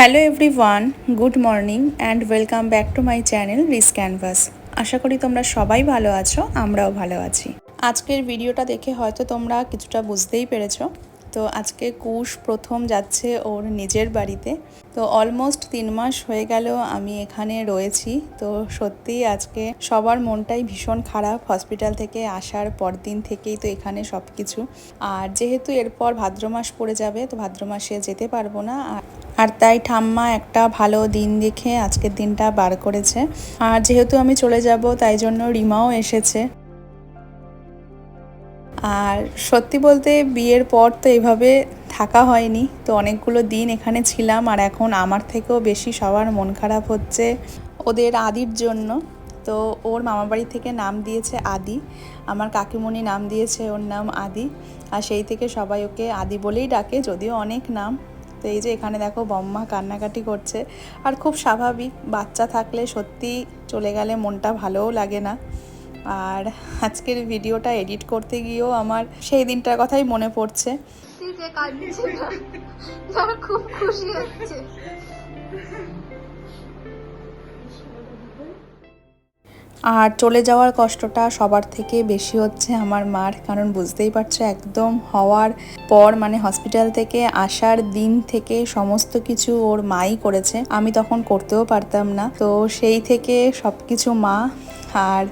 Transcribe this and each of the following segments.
Hello everyone good morning and welcome back to my channel Rhys canvas আশা করি তোমরা সবাই ভালো আছো, আমরাও ভালো আছি। আজকের ভিডিওটা দেখে হয়তো তোমরা কিছুটা বুঝতেই পেরেছ। তো আজকে কুশ প্রথম যাচ্ছে ওর নিজের বাড়িতে। তো অলমোস্ট তিন মাস হয়ে গেল আমি এখানে রয়েছি। তো সত্যিই আজকে সবার মনটাই ভীষণ খারাপ। হসপিটাল থেকে আসার পর দিন থেকেই তো এখানে সব কিছু আর যেহেতু এরপর ভাদ্র মাস পড়ে যাবে, তো ভাদ্র মাসে যেতে পারব না। আর আর তাই ঠাম্মা একটা ভালো দিন দেখে আজকের দিনটা বার করেছে। আর যেহেতু আমি চলে যাব, তাই জন্য রিমাও এসেছে। আর সত্যি বলতে বিয়ের পর তো এভাবে থাকা হয়নি, তো অনেকগুলো দিন এখানে ছিলাম আর এখন আমার থেকেও বেশি সবার মন খারাপ হচ্ছে ওদের আদির জন্য। তো ওর মামাবাড়ি থেকে নাম দিয়েছে আদি, আমার কাকিমণি নাম দিয়েছে ওর নাম আদি, আর সেই থেকে সবাই ওকে আদি বলেই ডাকে, যদিও অনেক নাম। তো এই যে এখানে দেখো বম্মা কান্নাকাটি করছে, আর খুব স্বাভাবিক, বাচ্চা থাকলে সত্যি চলে গেলে মনটা ভালোও লাগে না। আর আজকের ভিডিওটা এডিট করতে গিয়েও আমার সেই দিনটার কথাই মনে পড়ছে। খুব খুশি হচ্ছে। আর চলে যাওয়ার কষ্টটা সবার থেকে বেশি হচ্ছে আমার মার কারণ বুঝতেই পারছ একদম হওয়ার পর মানে হসপিটাল থেকে আসার দিন থেকে সমস্ত কিছু ওর মাই করেছে। আমি তখন করতেও পারতাম না। তো সেই থেকে সব কিছু মা আর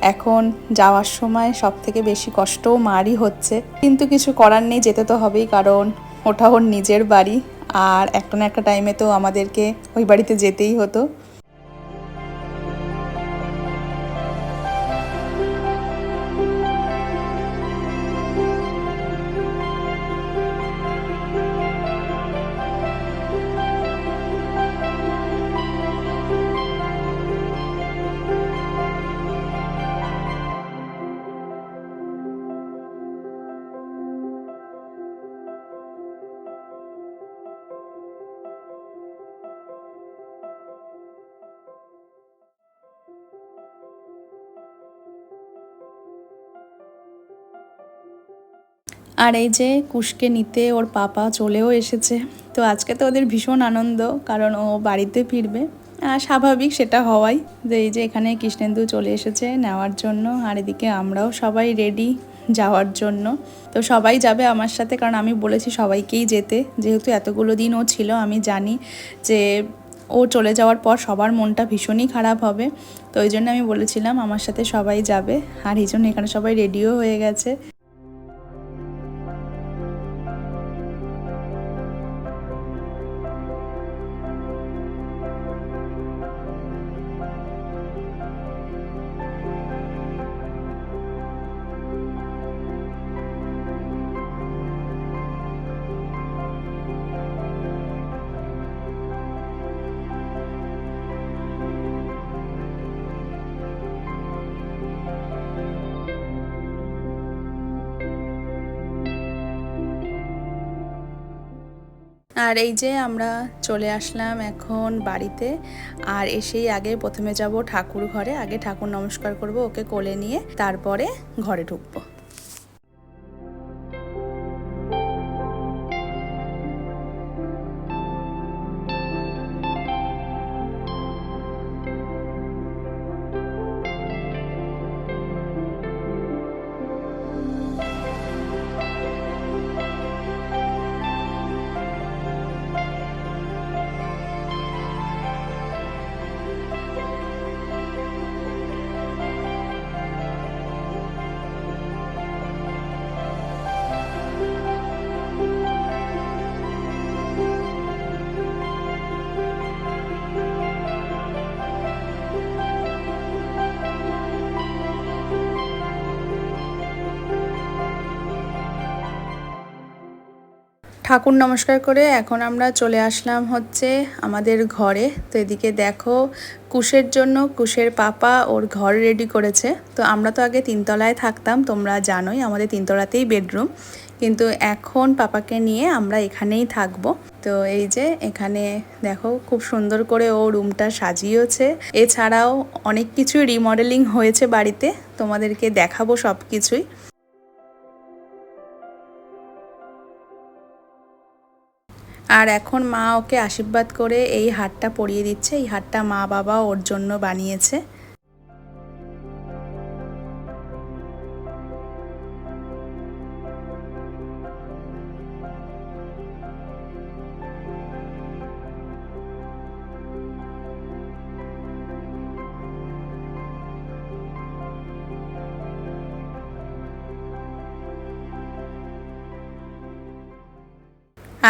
এখন যাওয়ার সময় সব থেকে বেশি কষ্ট মারই হচ্ছে। কিন্তু কিছু করার নেই, যেতে তো হবেই, কারণ ওটা ওর নিজের বাড়ি। আর একটা না একটা টাইমে তো আমাদেরকে ওই বাড়িতে যেতেই হতো। আর এই যে কুশকে নিতে ওর পাপা চলেও এসেছে। তো আজকে তো ওদের ভীষণ আনন্দ, কারণ ও বাড়িতে ফিরবে। স্বাভাবিক সেটা হওয়াই যে এই যে এখানে কৃষ্ণেন্দু চলে এসেছে নেওয়ার জন্য, আর এদিকে আমরাও সবাই রেডি যাওয়ার জন্য। তো সবাই যাবে আমার সাথে, কারণ আমি বলেছি সবাইকেই যেতে। যেহেতু এতগুলো দিন ও ছিল, আমি জানি যে ও চলে যাওয়ার পর সবার মনটা ভীষণই খারাপ হবে। তো ওই জন্য আমি বলেছিলাম আমার সাথে সবাই যাবে, আর এই জন্য এখানে সবাই রেডিও হয়ে গেছে। আর এই যে আমরা চলে আসলাম এখন বাড়িতে, আর এসেই আগে প্রথমে যাব ঠাকুর ঘরে, আগে ঠাকুর নমস্কার করব ওকে কোলে নিয়ে, তারপরে ঘরে ঢুকবো। ঠাকুর নমস্কার করে এখন আমরা চলে আসলাম হচ্ছে আমাদের ঘরে। তো এদিকে দেখো কুশের জন্য কুশের পাপা ওর ঘর রেডি করেছে। তো আমরা তো আগে তিনতলায় থাকতাম, তোমরা জানোই আমাদের তিনতলাতেই বেডরুম কিন্তু এখন পাপাকে নিয়ে আমরা এখানেই থাকব। তো এই যে এখানে দেখো খুব সুন্দর করে ও রুমটা সাজিয়েছে। এছাড়াও অনেক কিছু রিমডেলিং হয়েছে বাড়িতে, তোমাদেরকে দেখাবো সব কিছুই আর এখন মা ওকে আশীর্বাদ করে এই হারটা পরিয়ে দিচ্ছে। এই হারটা মা বাবা ওর জন্য বানিয়েছে।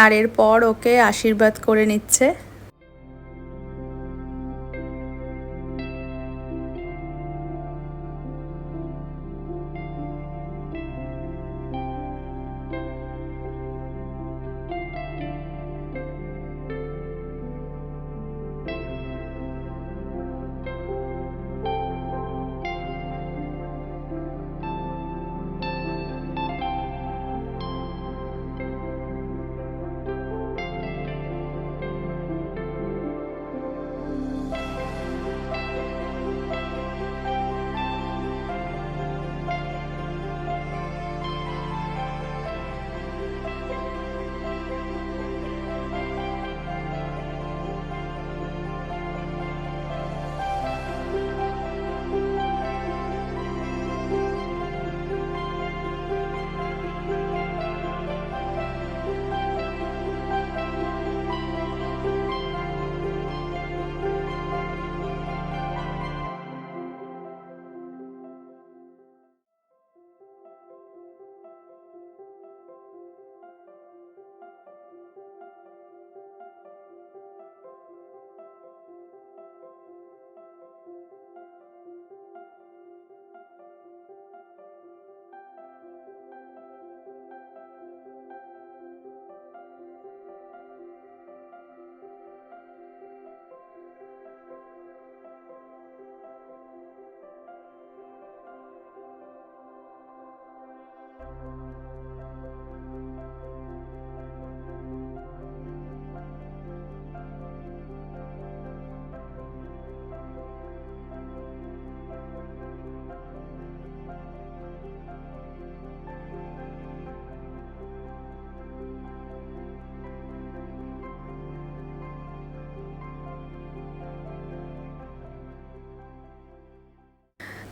আর এরপর ওকে আশীর্বাদ করে নিচ্ছে।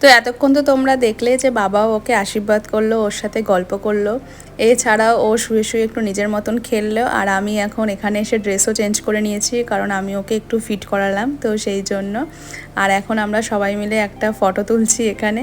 তো এতক্ষণ তো তোমরা দেখলে যে বাবা ওকে আশীর্বাদ করল, ওর সাথে গল্প করল। এছাড়াও ও শুয়ে শুয়ে একটু নিজের মতন খেললো আর আমি এখন এখানে এসে ড্রেসও চেঞ্জ করে নিয়েছি কারণ আমি ওকে একটু ফিট করালাম তো সেই জন্য। আর এখন আমরা সবাই মিলে একটা ফটো তুলছি এখানে।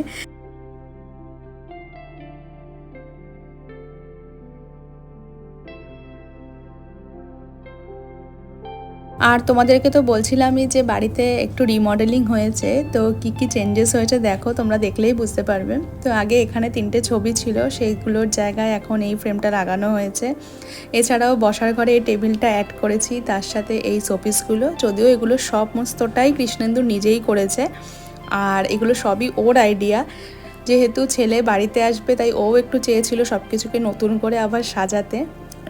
আর তোমাদেরকে তো বলছিলামই যে বাড়িতে একটু রিমডেলিং হয়েছে, তো কি কি চেঞ্জেস হয়েছে দেখো, তোমরা দেখলেই বুঝতে পারবে। তো আগে এখানে তিনটে ছবি ছিল, সেইগুলোর জায়গায় এখন এই ফ্রেমটা লাগানো হয়েছে। এছাড়াও বসার ঘরে এই টেবিলটা অ্যাড করেছি, তার সাথে এই শোপিসগুলো যদিও এগুলো সমস্তটাই কৃষ্ণেন্দু নিজেই করেছে, আর এগুলো সবই ওর আইডিয়া যেহেতু ছেলে বাড়িতে আসবে, তাই ও একটু চেয়েছিল সব কিছুকে নতুন করে আবার সাজাতে।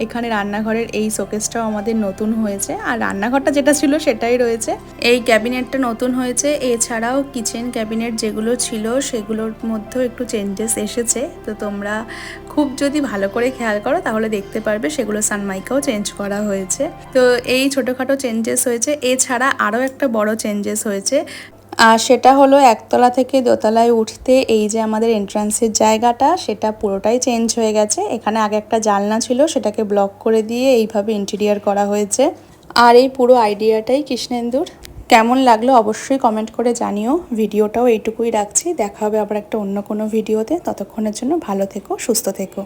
এখানে রান্নাঘরের এই শোকেসটাও আমাদের নতুন হয়েছে। আর রান্নাঘরটা যেটা ছিল সেটাই রয়েছে। এই ক্যাবিনেটটা নতুন হয়েছে। এছাড়াও কিচেন ক্যাবিনেট যেগুলো ছিল সেগুলোর মধ্যেও একটু চেঞ্জেস এসেছে। তো তোমরা খুব যদি ভালো করে খেয়াল করো তাহলে দেখতে পারবে সেগুলো সানমাইকাও চেঞ্জ করা হয়েছে। তো এই ছোটোখাটো চেঞ্জেস হয়েছে। এছাড়া আরও একটা বড় চেঞ্জেস হয়েছে। আর সেটা হলো একতলা থেকে দোতলায় উঠতে এই যে আমাদের এন্ট্রান্সের জায়গাটা, সেটা পুরোটাই চেঞ্জ হয়ে গেছে। এখানে আগে একটা জানলা ছিল, সেটাকে ব্লক করে দিয়ে এইভাবে ইন্টেরিয়ার করা হয়েছে। আর এই পুরো আইডিয়াটাই কৃষ্ণেন্দুর। কেমন লাগল অবশ্যই কমেন্ট করে জানিও। ভিডিওটাও এইটুকুই রাখছি। দেখা হবে আবার একটা অন্য কোনো ভিডিওতে। ততক্ষণের জন্য ভালো থেকো, সুস্থ থেকো।